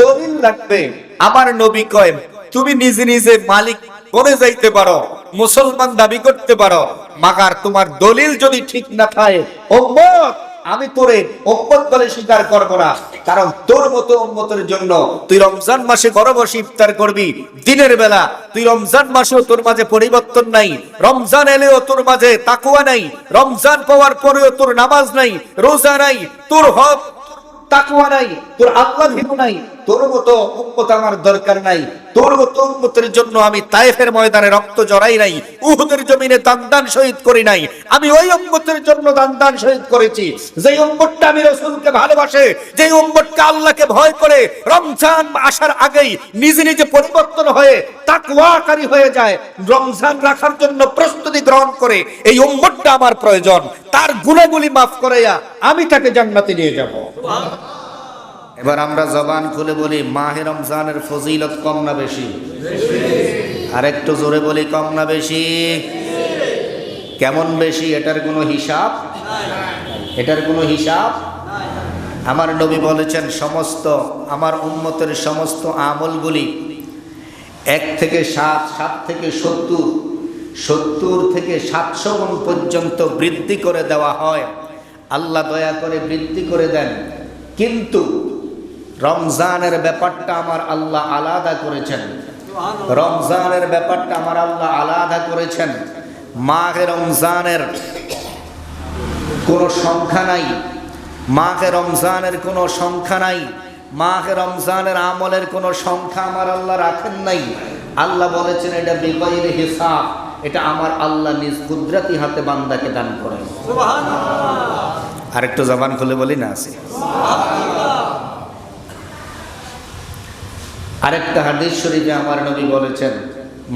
দলিল লাগবে আমার নবী কয়, তুমি নিজে নিজে মালিক করে যাইতে পারো, মুসলমান দাবি করতে পারো, মাগার তোমার দলিল যদি ঠিক না থাকে, উম্মত, আমি তোরে উম্মত বলে স্বীকার করব না। কারণ তোর মতো উম্মতের জন্য তুই রমজান মাসে বসে ইফতার করবি, দিনের বেলা তুই রমজান মাসেও তোর মাঝে পরিবর্তন নাই, রমজান এলেও তোর মাঝে তাকুয়া নাই, রমজান পাওয়ার পরেও তোর নামাজ নাই, রোজা নাই, তোর হক তাকুয়া নাই, তোর আল্লাহ নাই তোর মতো উম্মত আমার দরকার নাই। তোর মতো উম্মতের জন্য আমি তায়েফের ময়দানে রক্ত জড়াই নাই, উহুদের জমিনে দান শহীদ করি নাই। আমি ওই উম্মতের জন্য দান শহীদ করেছি। যেই উম্মতটা আমি রসুলকে ভালোবাসে, যেই উম্মতটা আল্লাহকে ভয় করে, রমজান আসার আগেই নিজে নিজে পরিবর্তন হয়ে তাকওয়াকারী হয়ে যায়, রমজান রাখার জন্য প্রস্তুতি গ্রহণ করে, এই উম্মতটা আমার প্রয়োজন। তার গুণাগুলি মাফ করাইয়া আমি তাকে জান্নাতে নিয়ে যাব। এবার আমরা জবান খুলে বলি, মাহে রমজানের ফজিলত কম না বেশি? আর একটু জোরে বলি, কম না বেশি? কেমন বেশি? এটার কোনো হিসাব? এটার কোনো হিসাব? আমার নবী বলেছেন, সমস্ত, আমার উন্মতের সমস্ত আমলগুলি এক থেকে সাত সাত থেকে সত্তর সত্তর থেকে সাতশো গুণ পর্যন্ত বৃদ্ধি করে দেওয়া হয়। আল্লাহ দয়া করে বৃদ্ধি করে দেন। কিন্তু রমজানের ব্যাপারটা আমার আল্লাহ আলাদা করেছেন। রমজানের ব্যাপারটা আমার আল্লাহ আলাদা করেছেন। মাঘে রমজানের কোনো সংখ্যা নাই। মাঘে রমজানের কোনো সংখ্যা নাই। মাঘে রমজানের আমলের কোনো সংখ্যা আমার আল্লাহ রাখেন নাই। আল্লাহ বলেছেন এটা বেগয়ের হিসাব। এটা আমার আল্লাহ নিজ কুদরতি হাতে বান্দাকে দান করেন। আরেকটু জবান খুলে বলি না আছে? আরেকটা হাদিস শরীফে আমার নবী বলেছেন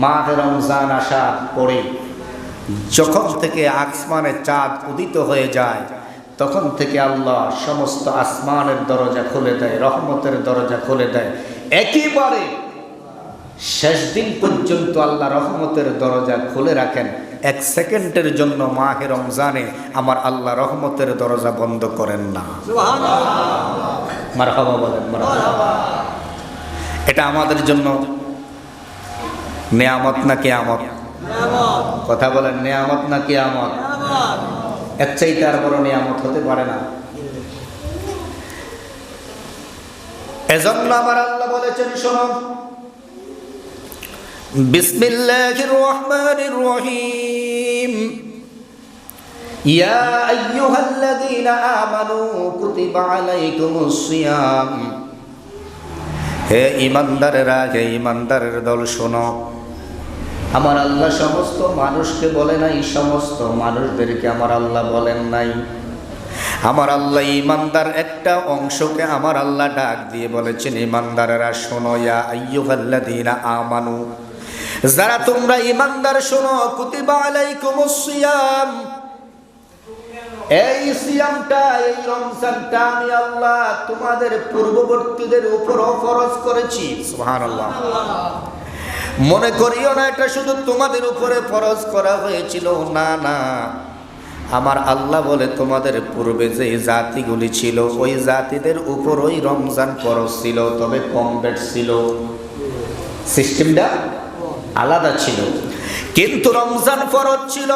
মাঘ রমজান আসার পরে যখন থেকে আসমানে চাঁদ উদিত হয়ে যায় তখন থেকে আল্লাহ সমস্ত আসমানের দরজা খুলে দেয় রহমতের দরজা খুলে দেয়। একেবারে শেষ দিন পর্যন্ত আল্লাহ রহমতের দরজা খুলে রাখেন। এক সেকেন্ডের জন্য মাহে রমজানে আমার আল্লাহ রহমতের দরজা বন্ধ করেন না। মার হবা বলেন মারহাবা। এটা আমাদের জন্য। নেয়ামত না কেয়ামত? কথা বলেন, নেয়ামত না কেয়ামত? এক চাইতে আর বড় নিয়ামত হতে পারে না। এজন্য আমার আল্লাহ বলেছেন, শোনো। বিসমিল্লাহির রহমানির রহিম। ইয়া আইয়ুহাল্লাযীনা আমানু কুতিবা আলাইকুমুস সিয়াম। হে ইমানদারেরা, হে ইমানদারের দল, শোনো। আমার আল্লাহ সমস্ত মানুষকে বলে নাই, সমস্ত মানুষদেরকে আমার আল্লাহ বলেন নাই। আমার আল্লাহ ইমানদার একটা অংশকে আমার আল্লাহ ডাক দিয়ে বলেছেন, ইমানদারেরা শোনো, ইয়া আইয়ুহাল্লাযীনা আমানু। যারা তোমরা ইমানদার, শোনো, কুতিবা আলাইকুমুস সিয়াম। এই সিয়ামটা, এই রমজানটা আমি আল্লাহ তোমাদের পূর্ববর্তীদের উপরও ফরজ করেছি। মনে করিও না, এটা শুধু তোমাদের উপরে ফরজ করা হয়েছিল। না না। আমার আল্লাহ বলে, তোমাদের পূর্বে যে জাতিগুলি ছিল, ওই জাতিদের উপর ওই রমজান ফরজ ছিল, তবে কম বেট ছিল। সিস্টেমটা আলাদা ছিল। কিন্তু রমজান ফরজ ছিল।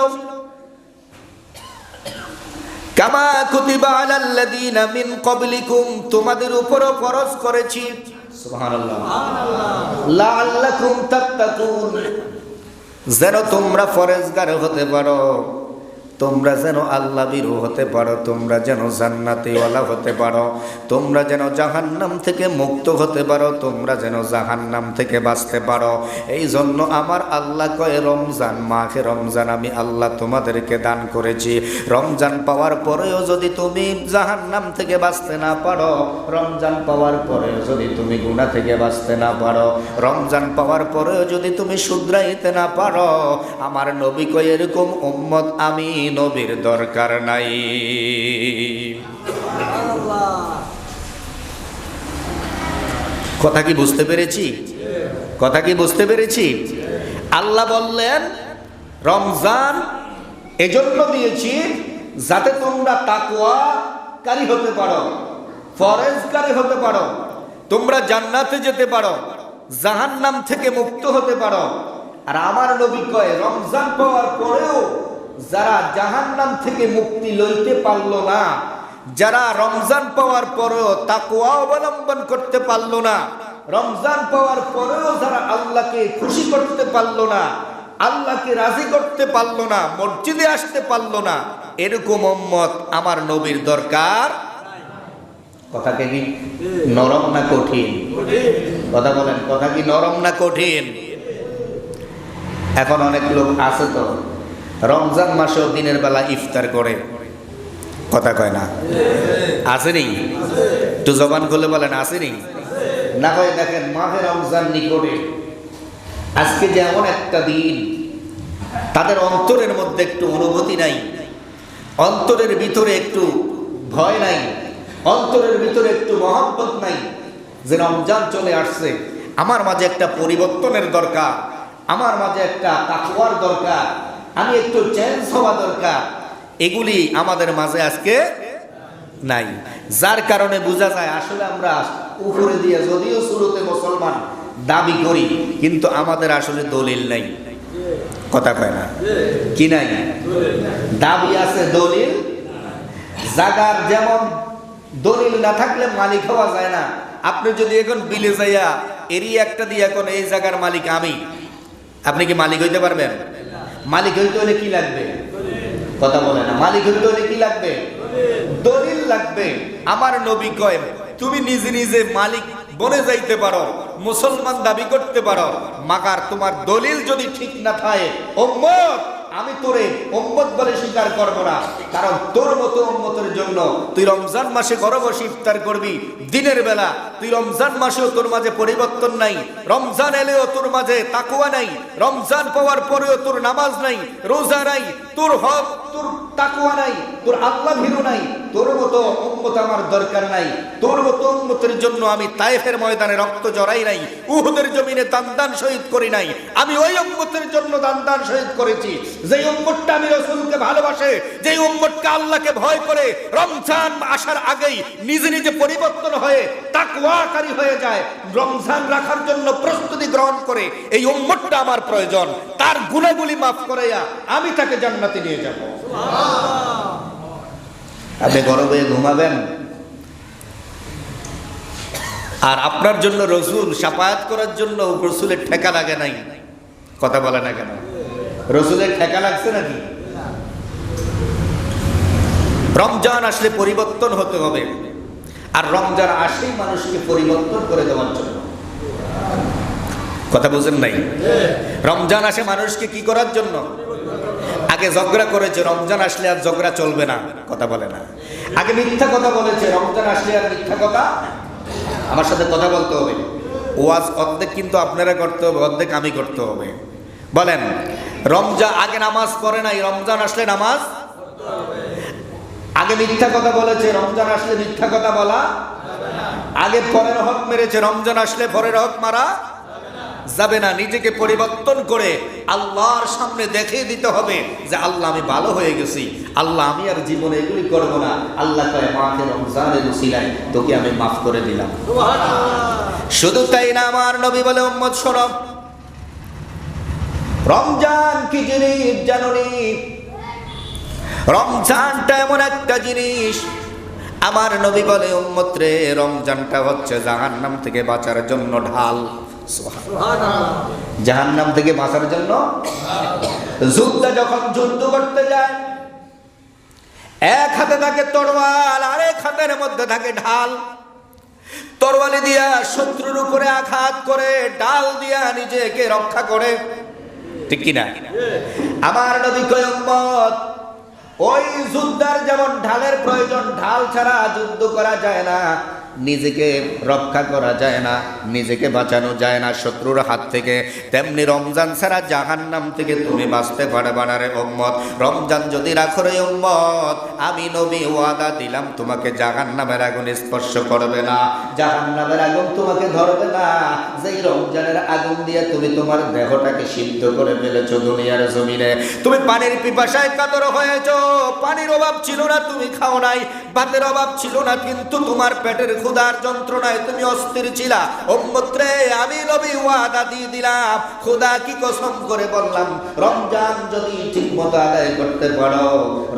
কামা কুতিবা আলাল্লাযীনা মিন ক্বাবলিকুম, তোমাদের উপরও ফরজ করেছি। সুবহানাল্লাহ। লাআল্লাকুম তাত্তাকুন। যেন তোমরা ফরেজগার হতে পারো। তোমরা যেন আল্লাহ বিরু হতে পারো, তোমরা যেন জান্নাতিওয়ালা হতে পারো, তোমরা যেন জাহান্নাম থেকে মুক্ত হতে পারো, তোমরা যেন জাহান্নাম থেকে বাঁচতে পারো। এই জন্য আমার আল্লাহ কয়, রমজান মাকে রমজান আমি আল্লাহ তোমাদেরকে দান করেছি। রমজান পাওয়ার পরেও যদি তুমি জাহান্নাম থেকে বাঁচতে না পারো, রমজান পাওয়ার পরেও যদি তুমি গুণা থেকে বাঁচতে না পারো, রমজান পাওয়ার পরেও যদি তুমি শুধরাইতে না পারো, আমার নবী কয়, এরকম উম্মত আমি নবীর দরকার নাই। কথা কি বুঝতে পেরেছি? কথা কি বুঝতে পেরেছি? আল্লাহ বললেন, রমজান এজন্য দিয়েছি যাতে তোমরা তাকুয়াকারী হতে পারো, ফরেজকারী হতে পারো, তোমরা জান্নাতে যেতে পারো, জাহান্নাম থেকে মুক্ত হতে পারো। আর আমার নবী কয়, রমজান পাওয়ার পরেও যারা জাহান্নাম থেকে মুক্তি লইতে পারল না, যারা রমজান পাওয়ার পরেও তাকুয়া অবলম্বন করতে পারল না, রমজান পাওয়ার পরেও যারা আল্লাহকে খুশি করতে পারল না, আল্লাহকে রাজি করতে পারল না, মসজিদে আসতে পারল না, এরকম উম্মত আমার নবীর দরকার কথাকে কি নরম না কঠিন? কথা বলেন, কথা কি নরম না কঠিন? এখন অনেক লোক আছে তো রমজান মাসেও দিনের বেলা ইফতার করে। কথা কয় না? আসেনি একটু জবান খুলে বলেন আসেনি না হয় দেখেন, মাহে রমজান নিকটে। আজকে যে এমন একটা দিন, তাদের অন্তরের মধ্যে একটু অনুভূতি নাই। অন্তরের ভিতরে একটু ভয় নাই। অন্তরের ভিতরে একটু মহব্বত নাই যে রমজান চলে আসছে। আমার মাঝে একটা পরিবর্তনের দরকার, আমার মাঝে একটা তাকুয়ার দরকার। আমি একটু চেঞ্জ হওয়া দরকার। এগুলি আমাদের মাঝে আজকে নাই। যার কারণে বোঝা যায় আসলে আমরা উপরে দিয়ে যদিও শুরুতে মুসলমান দাবি করি, কিন্তু আমাদের আসলে দলিল নাই। কথা কয় না? কি নাই? দাবি আছে দলিল। জাগার যেমন দলিল না থাকলে মালিক হওয়া যায় না। আপনি যদি এখন বিলে যাইয়া এরই একটা দিয়ে এখন এই জায়গার মালিক আমি, আপনি কি মালিক হইতে পারবেন? মালিক হইতে হলে কি লাগবে? কথা বলে না। মালিক হইতে হলে কি লাগবে? দলিল লাগবে। আমার নবী কয়, তুমি নিজে নিজে মালিক বনে যাইতে পারো, মুসলমান দাবি করতে পারো মাকার তোমার দলিল যদি ঠিক না থাকে, উম্মত! আমি তোরে উম্মত বলে স্বীকার করব না। কারণ তোর মতো উম্মতের জন্য তুই রমজান মাসে ঘরে ইফতার করবি। দিনের বেলা তুই রমজান মাসেও তোর মাঝে পরিবর্তন নাই। রমজান এলেও তোর মাঝে তাকুয়া নাই। রমজান পাওয়ার পরেও তোর নামাজ নাই। রোজা নাই। তোর হক, তোর তাকুয়া নাই। তোর আল্লাহ ভীরু নাই। তোর মতো উম্মত আমার দরকার নাই। তোর মতো উম্মতের জন্য আমি তায়েফের ময়দানে রক্ত জড়াই নাই। উহুদের জমিনে দান দান শহীদ করি নাই। আমি ওই উম্মতের জন্য দান দান শহীদ করেছি। যেই উম্মতটা আমি রসুলকে ভালোবাসে যেই উম্মতকে আল্লাহকে ভয় করে রমজান আসার আগেই নিজে নিজে পরিবর্তন হয়ে তাকওয়াকারী হয়ে যায় রমজান রাখার জন্য প্রস্তুতি গ্রহণ করে এই উম্মতটা আমার প্রয়োজন। তার গুণাগুলি মাফ করাইয়া আমি তাকে জান্নাতে নিয়ে যাব। আপনি গরমে ঘুমাবেন? আর আপনার জন্য রসুল সাপায়াত করার জন্য রসুলের ঠেকা লাগে নাই। কথা বলে না কেন? রসুলের ঠেকা লাগছে নাকি? রমজান আসলে পরিবর্তন হতে হবে। আর রমজান আসলেই মানুষকে পরিবর্তন করে দেওয়ার জন্য। কথা বুঝেন নাই? রমজান আসে মানুষকে কি করার জন্য? আগে ঝগড়া করেছে, রমজান আসলে আর ঝগড়া চলবে না, কথা বলে না। আগে মিথ্যা কথা বলেছে, রমজান আসলে আর মিথ্যা কথা আমার সাথে কথা বলতে হবে। ওয়াজ অর্ধেক কিন্তু আপনারা করতে হবে, অর্ধেক আমি করতে হবে। বলেন রমজান আগে নামাজ পড়ে নাই রমজান আসলে নামাজ? আগে মিথ্যা কথা বলেছে রমজান আসলে মিথ্যা কথা বলা আগে পরের হক মেরেছে রমজান আসলে পরের হক মারা যাবে না। নিজেকে পরিবর্তন করে আল্লাহর সামনে দেখিয়ে দিতে হবে যে আল্লাহ আমি ভালো হয়ে গেছি। আল্লাহ আমি আর জীবনে এগুলি করব না। আল্লাহ কয় মাকে রমজানের উসিলায়? তোকে আমি মাফ করে দিলাম। শুধু তাই না আমার নবী বলে উম্মত সরব রমজান কি জিনিস জানুনি? রমজানটা এমন একটা জিনিস, আমার নবী বলে উম্মত রমজানটা হচ্ছে জাহান্নাম থেকে বাঁচার জন্য ঢাল। জাহান্নাম থেকে বাঁচার জন্য যুদ্ধ যখন যুদ্ধ করতে যায়, এক হাতে থাকে তরোয়াল, আরেক হাতের মধ্যে থাকে ঢাল। তরোয়ালি দিয়া শত্রুর উপরে আঘাত করে, ডাল দিয়া নিজেকে রক্ষা করে ঠিক কিনা? আমার নবী কয়ম্মত ওই যুদ্ধার যেমন ঢালের প্রয়োজন, ঢাল ছাড়া যুদ্ধ করা যায় না। নিজেকে রক্ষা করা যায় না, নিজেকে বাঁচানো যায় না শত্রুর হাত থেকে। তেমনি রমজান ছাড়া জাহান নাম থেকে তুমি বাঁচতে পারবে না রে উম্মত। রমজান যদি রাখো রে উম্মত, আমি নবী ওয়াদা দিলাম, তোমাকে জাহান নামের আগুন স্পর্শ করবে না। জাহান নামের আগুন তোমাকে ধরবে না। যেই রমজানের আগুন দিয়ে তুমি তোমার দেহটাকে সিদ্ধ করে ফেলেছো দুনিয়ার জমিনে। তুমি পানির পিপাসায় কাতর হয়েছো, পানির অভাব ছিল না, তুমি খাও নাই। ভাতের অভাব ছিল না, কিন্তু তোমার পেটের ক্ষুধার যন্ত্রণায় তুমি অস্থির ছিলা। উম্মত্রে, আমি নবী ওয়াদা দিয়ে দিলাম। খোদা কি কসম করে বললাম, রমজান যদি ঠিক মতো আদায় করতে পারো,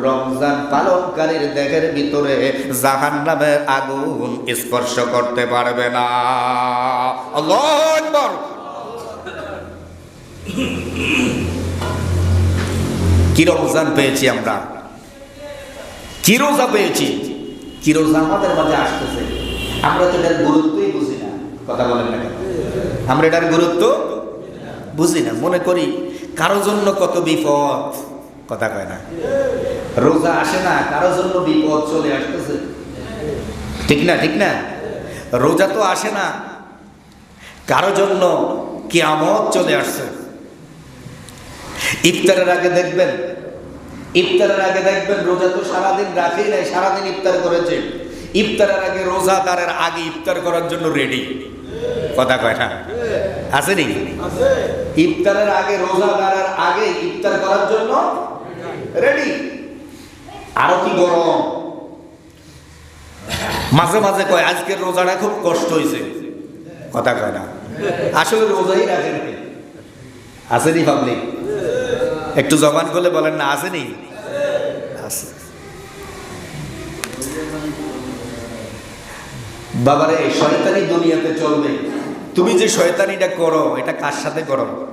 রমজান পালনকারীর দেহের ভিতরে জাহান নামের আগুন স্পর্শ করতে পারবে না। কি রমজান পেয়েছি আমরা? কি রোজা পেয়েছি? কি রোজা আমাদের মাঝে আসতেছে? আমরা তো এটার গুরুত্বই বুঝি না। কথা বলেন না আমরা এটার গুরুত্ব বুঝি না। মনে করি, কারও জন্য কত বিপদ, কথা কয় না। রোজা আসে না, কারও জন্য বিপদ চলে আসতেছে। ঠিক না ঠিক না? রোজা তো আসে না, কারও জন্য কিয়ামত চলে আসছে। ইফতারের আগে দেখবেন, ইফতারের আগে দেখবেন, রোজা তো সারাদিন রাখেই নাই, সারাদিন ইফতার করেছে। ইফতারের আগে রোজাদারের আগে ইফতার করার জন্য রেডি কথা কয় না? আছে নি ইফতারের আগে রোজাদারের আগে ইফতার করার জন্য রেডি আরও কি গরম? মাঝে মাঝে কয় আজকের রোজাটা খুব কষ্ট হয়েছে কথা কয় না? আসলে রোজাই রাখেন আসেনি পাবলিক একটু জবান করলে বলেন না আসেনি আছে। বাবারে, শয়তানি দুনিয়াতে চলবে। তুমি যে শয়তানিটা করো, এটা কার সাথে করো?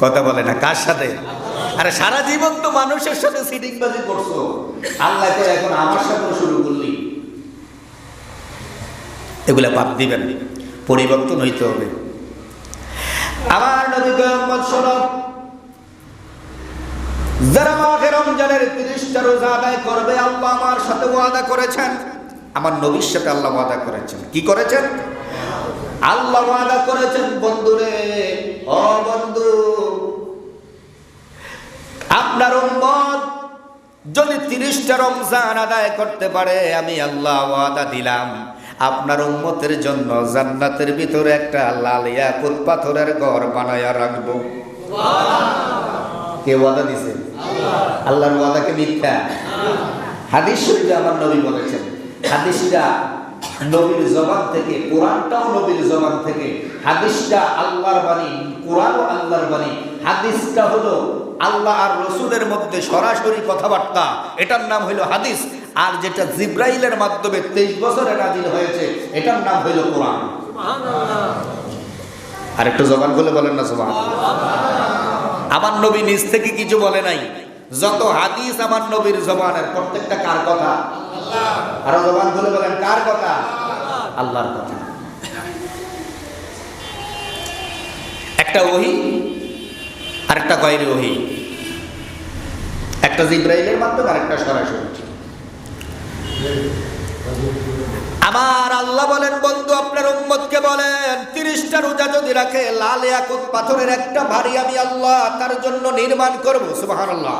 কথা বলে না, কার সাথে? আরে, সারা জীবন তো মানুষের সাথে সিটিংবাজি করছ। আল্লাহ তো এখন আমার সাথে শুরু করলি। এগুলা বাদ দিবেন পরিবর্তন হইতে হবে। আমার নবী মোহাম্মদ সরব যারা মাঘে রমজানের তিরিশটা রোজা আদায় করবে, আল্লাহ আমার সাথে ওয়াদা করেছেন। আমার নবীর সাথে আল্লাহ ওয়াদা করেছেন। কি করেছেন? আল্লাহ ওয়াদা করেছেন, বন্ধুরে। ও বন্ধু, আপনার উম্মত যদি তিরিশটা রমজান আদায় করতে পারে, আমি আল্লাহ ওয়াদা দিলাম। আপনার উম্মতের জন্য জান্নাতের ভিতরে একটা লাল ইয়াকুত পাথরের ঘর বানায়া রাখব। কে ওয়াদা দিছে? আল্লাহর ওয়াদাকে মিথ্যা? হাদিস শরীফে আমার নবী বলেছেন হাদিসটা নবীর জবান থেকে কোরআনটাও নবীর জবান থেকে হাদিসটা আল্লাহর বাণী কোরআনও আল্লাহর বাণী হাদিসটা হলো আল্লাহ আর রসুলের মধ্যে সরাসরি কথাবার্তা। এটার নাম হইল হাদিস। আর যেটা জিব্রাইলের মাধ্যমে তেইশ বছরে নাজিল হয়েছে এটার নাম হইল কোরআন। আর একটু জবান খুলে বলেন না জবান আমার নবী নিজ থেকে কিছু বলে নাই। যত হাদিস আমার নবীর জবানের প্রত্যেকটা কার কথা আরও বলেন, কার কথা? আল্লাহর কথা। একটা ওহি আর একটা গয়রে ওহি। একটা জিব্রাইলের মাধ্যমে সরাসরি। আমার আল্লাহ বলেন, বন্ধু, আপনার উম্মতকে বলেন, তিরিশটা রোজা যদি রাখে, লাল ইয়াকুত পাথরের একটা বাড়ি আমি আল্লাহ তার জন্য নির্মাণ করব। সুবহানাল্লাহ।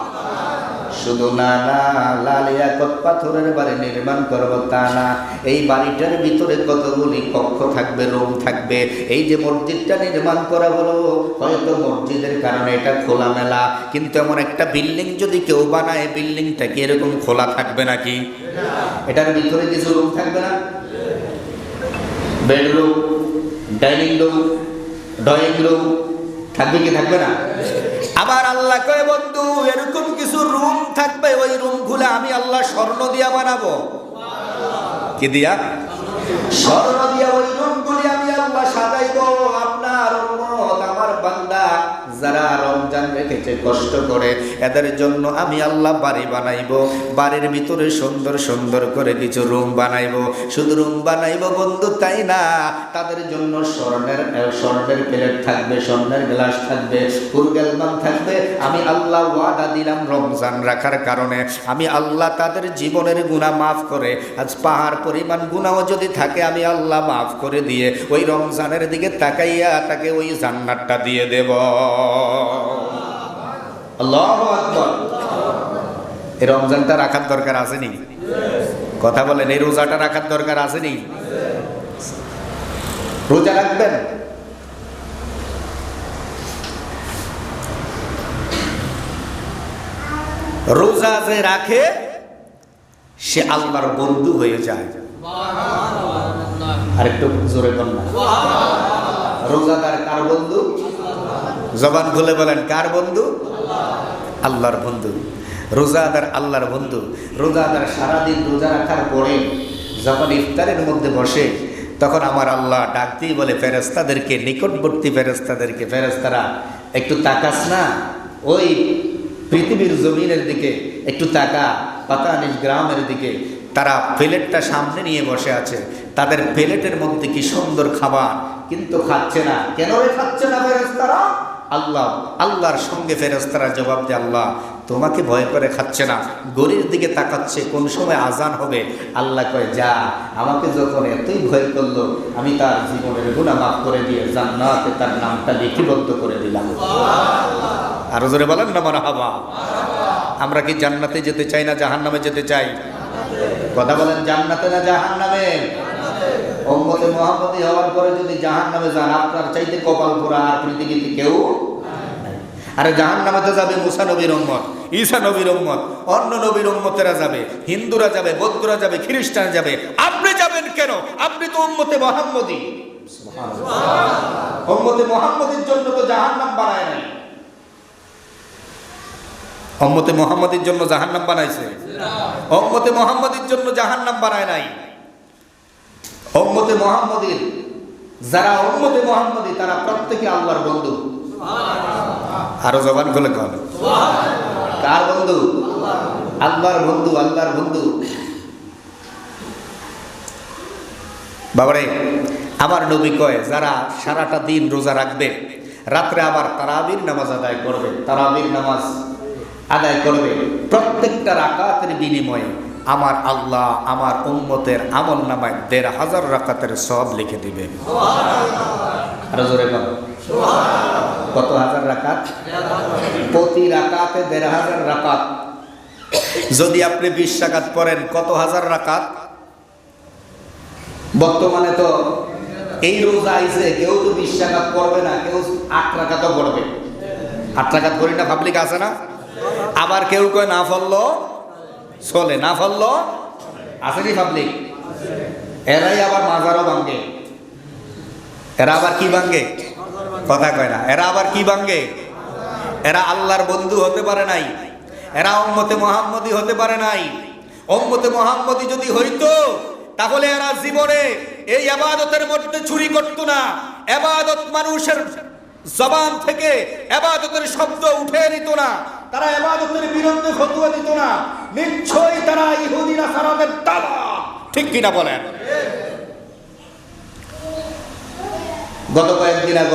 শুধু না না, লাল ইয়াকুত পাথরের বাড়ি নির্মাণ করব তা না। এই বাড়িটার ভিতরে কতগুলি কক্ষ থাকবে, রুম থাকবে। এই যে মসজিদটা নির্মাণ করা হলো, হয়তো মসজিদের কারণে এটা খোলামেলা, কিন্তু এমন একটা বিল্ডিং যদি কেউ বানায়, বিল্ডিংটা কি এরকম খোলা থাকবে নাকি? এটার ভিতরে কিছু রুম থাকবে না? Bedroom, dining room, drawing room, থাকবে কি থাকবে না? আবার আল্লাহ কয় বন্ধু এরকম কিছু রুম থাকবে ওই রুমগুলো আমি আল্লাহ স্বর্ণ দিয়া বানাবো। কি দিয়া? স্বর্ণ দিয়া ওই রুম গুলি আমি আল্লাহ সাজাইবো। রমজান রেখেছে কষ্ট করে। এদের জন্য আমি আল্লাহ বাড়ি বানাইবো। বাড়ির ভিতরে সুন্দর সুন্দর করে কিছু রুম বানাইবো। শুধু রুম বানাইবো বন্ধু, তাই না? তাদের জন্য স্বর্ণের স্বর্ণের প্লেট থাকবে, স্বর্ণের গ্লাস থাকবে ফুল অ্যালবাম থাকবে। আমি আল্লাহ ওয়াদা দিলাম রমজান রাখার কারণে। আমি আল্লাহ তাদের জীবনের গুণা মাফ করে, আজ পাহাড় পরিমাণ গুণাও যদি থাকে, আমি আল্লাহ মাফ করে দিয়ে ওই রমজানের দিকে তাকাইয়া তাকে ওই জান্নাতটা দিয়ে দেব। আল্লাহু এই রমজানটা রাখার দরকার আসেনি কথা বলেন এই রোজাটা রাখার দরকার আসেনি রোজা রাখবেন? রোজা যে রাখে সে আল্লাহর বন্ধু হয়ে যায়। আরেকটু জোরে বল না। রোজাদার কার বন্ধু? জবান খুলে বলেন কার বন্ধু? আল্লাহর বন্ধু। রোজাদার আল্লাহর বন্ধু। রোজাদার সারাদিন রোজা রাখার পরে যখন ইফতারের মধ্যে বসে, তখন আমার আল্লাহ ডাক দিয়ে বলে ফেরেস্তাদেরকে নিকটবর্তী ফেরেস্তাদেরকে ফেরেস্তারা একটু তাকাস না? ওই পৃথিবীর জমিনের দিকে একটু তাকা পাতানিস গ্রামের দিকে। তারা প্লেটটা সামনে নিয়ে বসে আছে। তাদের প্লেটের মধ্যে কি সুন্দর খাবার, কিন্তু খাচ্ছে না। কেন খাচ্ছে না ফেরেস্তারা আল্লাহ আল্লাহর সঙ্গে ফেরেস্তারা জবাব দেয় আল্লাহ তোমাকে ভয় করে খাচ্ছে না। গরির দিকে তাকাচ্ছে কোন সময় আজান হবে? আল্লাহ কয় যা আমাকে যখন এতই ভয় করল আমি তার জীবনের গুণা মাফ করে দিয়ে জান্নাতে তার নামটা লিপিবদ্ধ করে দিলাম। আরও জোরে বলেন না মারা হাবা আমরা কি জান্নাতে যেতে চাই না জাহান্নামে যেতে চাই? কথা বলেন জান্নাতে না জাহান্নামে? উম্মতে মোহাম্মদী হওয়ার পরে যদি জাহান্নামে যান আপনার চাইতে কপাল পোড়া আর পৃথিবীতে কেউ। আরে জাহান নামে তো যাবে মুসা নবীর উম্মত ঈসা নবীর উম্মত অন্য নবীর উম্মতেরা যাবে হিন্দুরা যাবে বৌদ্ধরা যাবে খ্রিস্টান যাবে। আপনি যাবেন কেন? আপনি তো উম্মতে মোহাম্মদী উম্মতে মোহাম্মদের জন্য তো জাহান্নাম বানায় নাই। উম্মতে মোহাম্মদের জন্য জাহান্নাম বানাইছে। উম্মতে মোহাম্মদের জন্য জাহান্নাম বানায় নাই। উম্মতে মোহাম্মদের যারা উম্মতে মোহাম্মদী তারা প্রত্যেকে আল্লাহর বন্ধু। আরও জবান খুলে কার বন্ধু? আল্লাহর বন্ধু আল্লাহর বন্ধু। বাবারে আমার নবী কয় যারা সারাটা দিন রোজা রাখবে রাত্রে আবার তারাবির নামাজ আদায় করবে তারাবির নামাজ আদায় করবে প্রত্যেকটা রাকাতের বিনিময়ে আমার আল্লাহ আমার উম্মতের আমল নামায় দেড় হাজার রাকাতের সব লিখে দিবে। কত হাজার রাকাত? প্রতি রাকাতে দেড় হাজার রাকাত। যদি আপনি বিশ রাকাত পড়েন, কত হাজার রাকাত? বর্তমানে তো এই রোজা আইসে কেউ তো বিশ রাকাত পড়বে না, কেউ আট রাকাতও পড়বে। আট রাকাত করি না পাবলিক আছে না? আবার কেউ কয় না ফললো চলে, না ফললো? আসেনি পাবলিক এরাই আবার মাজারও ভাঙ্গে এরা আবার কি ভাঙ্গে কথা কয় না। এরা আবার কি ভাঙ্গে এরা আল্লাহর বন্ধু হতে পারে নাই। এরা উম্মতে মোহাম্মদী হতে পারে নাই। উম্মতে মোহাম্মদী যদি হইতো, তাহলে এরা জীবনে এই আবাদতের মধ্যে চুরি করতো না। এবাদত মানুষের জবান থেকে এবাদতের শব্দ উঠে নিত না। তারা এবাদতের বিরুদ্ধে ফতুয়া দিত না। নিশ্চয়ই তারা ইহুদিরা সারাদের তালা ঠিক কিনা বলেন? গত কয়েকদিন আগ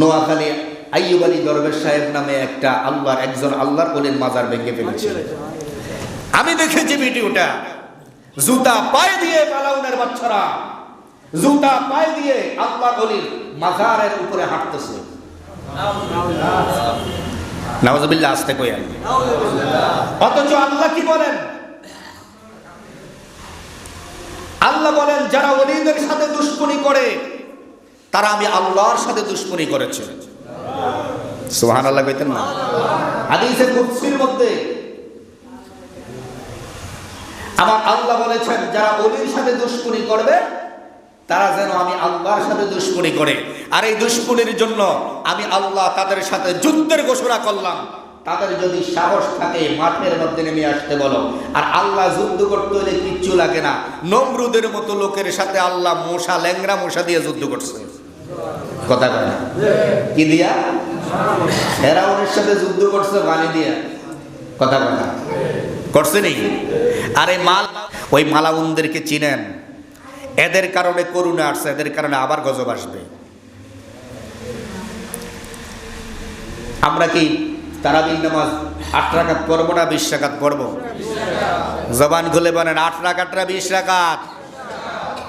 নোয়াখালী আইয়ুব আলী দরবেশ সাহেব নামে একটা আল্লাহর একজন আল্লাহর বলেন মাজার ভেঙে ফেলেছে। আমি দেখেছি ভিডিওটা। জুতা পায়ে দিয়ে পালাউনের বাচ্চারা। জুতা পায়ে দিয়ে আল্লাহর অলির মাজারের উপরে হাঁটতেছে। নওয়াজবিল্লাহ আসতে কই অথচ আল্লাহ কি বলেন? আল্লাহ বলেন, যারা অলিদের সাথে দুশ্মনী করে, তারা আমি আল্লাহর সাথে দুশ্মনী করেছে। সুহান আল্লাহ কইতেন না? হাদিসে কুদসির মধ্যে আমার আল্লাহ বলেছেন, যারা অলির সাথে দুশ্মনী করবে তারা যেন আমি আল্লাহর সাথে দুশ্মনী করে। আর এই দুশ্মনীর জন্য আমি আল্লাহ তাদের সাথে যুদ্ধের ঘোষণা করলাম। তাদের যদি সাহস থাকে, মাঠের মধ্যে নেমে আসতে বলো। আর আল্লাহ যুদ্ধ করতে হলে কিচ্ছু লাগে না। নমরুদের মতো লোকের সাথে আল্লাহ মশা ল্যাংরা মশা দিয়ে যুদ্ধ করছে। কথা না? কি দিয়া? ফেরাউনের সাথে যুদ্ধ করছে বালি দিয়া। কথা না? করছে নি? আর এই মাল ওই মালাউনদেরকে চিনেন। এদের কারণে করুণা আসছে, এদের কারণে আবার গজব আসবে। আমরা কি তারাবির নামাজ আট রাকাত পড়ব না বিশ রাকাত পড়ব? জবান খুলে বলেন, আট রাকাতটা বিশ রাকাত?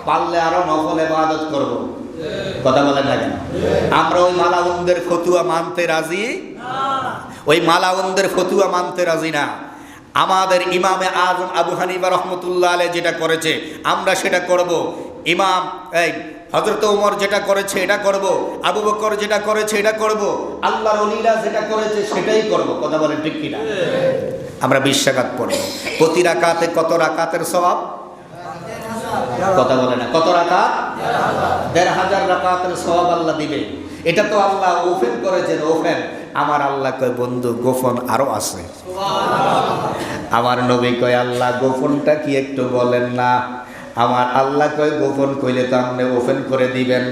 পারলে আরও নকল এবাদত করব। কথা বলেন না কেন? আমরা ওই মালাউনদের ফতুয়া মানতে রাজি? ওই মালাউনদের ফতুয়া মানতে রাজি না। আমাদের ইমামে আজম আবু হানিফা রহমতুল্লাহ আলে যেটা করেছে, আমরা সেটা করব। ইমাম, এই হজরত উমর যেটা করেছে, এটা করব। আবু বকর যেটা করেছে, এটা করব। আল্লাহর অলিরা যেটা করেছে, সেটাই করব। কথা বলেন ঠিক কিনা? আমরা বিশ রাকাত পড়ব। প্রতি রাকাতে কত রাকাতের সবাব কথা বলে না, কত রাকাত? দেড় হাজার রাকাতের সওয়াব আল্লাহ দিবে। এটা তো আল্লাহ ওপেন করেছেন, ওফেন। আমার আল্লাহ বন্ধু গোপন আরও আছে। আমার নবী কয় আল্লাহ গোপনটা কি একটু বলেন না? আমার আল্লাহ কয় গোপন কইলে তো আপনি ওপেন করে দিবেন।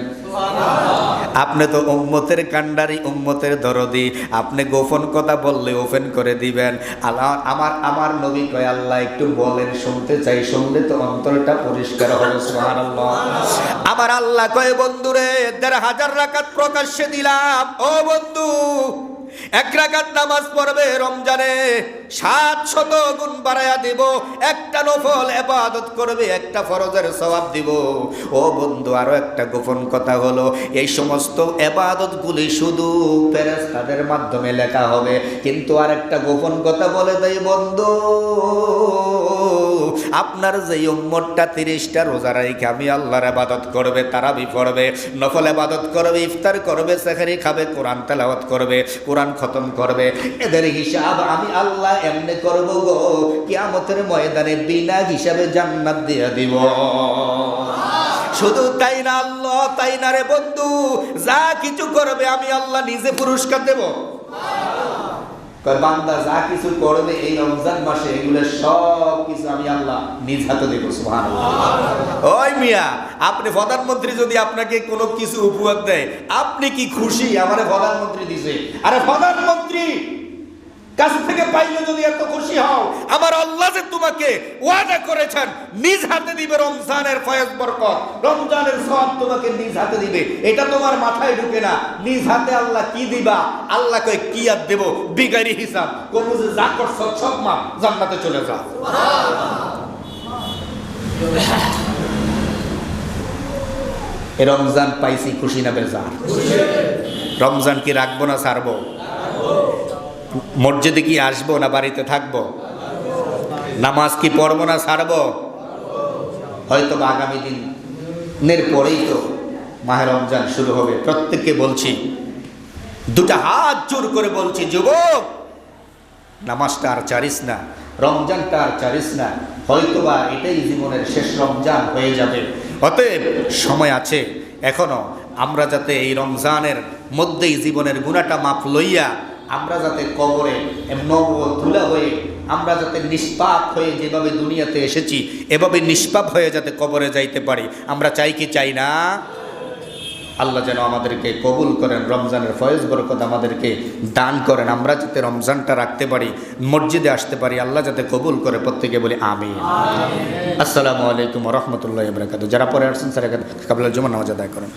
আপনি তো উম্মতের কান্ডারি উম্মতের দরদি। আপনি গোপন কথা বললে ওপেন করে দিবেন। আল্লাহ আমার আমার নবী কয় আল্লাহ একটু বলেন শুনতে চাই শুনলে তো অন্তরটা পরিষ্কার হবে। সুবহানাল্লাহ। আমার আল্লাহ কয় বন্ধুরে দেড় হাজার রাকাত প্রকাশ্যে দিলাম। ও বন্ধু এক রাকাত নামাজ পড়বে রমজানে, সাত শত গুণ বাড়াইয়া দিব, একটা নফল এবাদত করবে, একটা ফরজের সওয়াব দিব। ও বন্ধু, আরও একটা গোপন কথা হলো, এই সমস্ত এবাদতগুলি শুধু ফেরেশতাদের মাধ্যমে লেখা হবে, কিন্তু আর একটা গোপন কথা বলে দেই বন্ধু। আপনার যে উম্মতটা তিরিশটা রোজা রেখে আমি আল্লাহর আবাদত করবে, তারাবি পড়বে, নফল আবাদত করবে, ইফতার করবে সেখানে খাবে, কোরআন তেলাওয়াত করবে, কোরআন খতম করবে, এদের হিসাব আমি আল্লাহ এমনি করব গো, কিয়ামতের ময়দানে বিনা হিসাবে জান্নাত দিয়ে দিব। শুধু তাই না আল্লাহ, তাই না রে বন্ধু, যা কিছু করবে আমি আল্লাহ নিজে পুরস্কার দেব। বান্দা যা কিছু করবে এই রমজান মাসে এগুলো সব কিছু আমি আল্লাহ নিজ হাতে দেব সুহান ওই মিয়া আপনি প্রধানমন্ত্রী যদি আপনাকে কোনো কিছু উপহার দেয় আপনি কি খুশি? আমার প্রধানমন্ত্রী দিছে। আরে প্রধানমন্ত্রী! কাছ থেকে পাইলে যদি এত খুশি হও, আমার আল্লাহ যে তোমাকে ওয়াদা করেছেন, নিজ হাতে দিবে রমজানের ফয়েজ বরকত। রমজানের সব তোমাকে নিজ হাতে দিবে। এটা তোমার মাথায় ঢুকে না। নিজ হাতে আল্লাহ কি দিবা? আল্লাহ কয়, কি আর দেব? বিগারি হিসাব। কোন যে যা করছ, সব মা জান্নাতে চলে এ রমজান পাইছি খুশি না বেজার। রমজান কি রাখব না ছাড়বো? মসজিদে কি আসব না বাড়িতে থাকব? নামাজ কি পড়ব না ছাড়বো? হয়তো আগামী দিনের পরেই তো মাহে রমজান শুরু হবে। প্রত্যেককে বলছি, দুটা হাত জোর করে বলছি, যুবক, নামাজটা আর চারিস না, রমজানটা আর চারিস না, হয়তো বা এটাই জীবনের শেষ রমজান হয়ে যাবে। অতএব সময় আছে, এখনও আমরা যাতে এই রমজানের মধ্যেই জীবনের গুণাটা মাপ লইয়া আমরা যাতে কবরে ধুলা হয়ে, আমরা যাতে নিষ্পাপ হয়ে যেভাবে দুনিয়াতে এসেছি, এভাবে নিষ্পাপ হয়ে যাতে কবরে যাইতে পারি। আমরা চাই কি চাই না? আল্লাহ যেন আমাদেরকে কবুল করেন, রমজানের ফয়েজ বরকত আমাদেরকে দান করেন। আমরা যাতে রমজানটা রাখতে পারি, মসজিদে আসতে পারি, আল্লাহ যাতে কবুল করে প্রত্যেকে বলি আমি আসসালামু আলাইকুম রহমতুল্লাহ বরকাত যারা পরে আসছেন স্যার কাবলার জমা নামাজ আদায় করেন।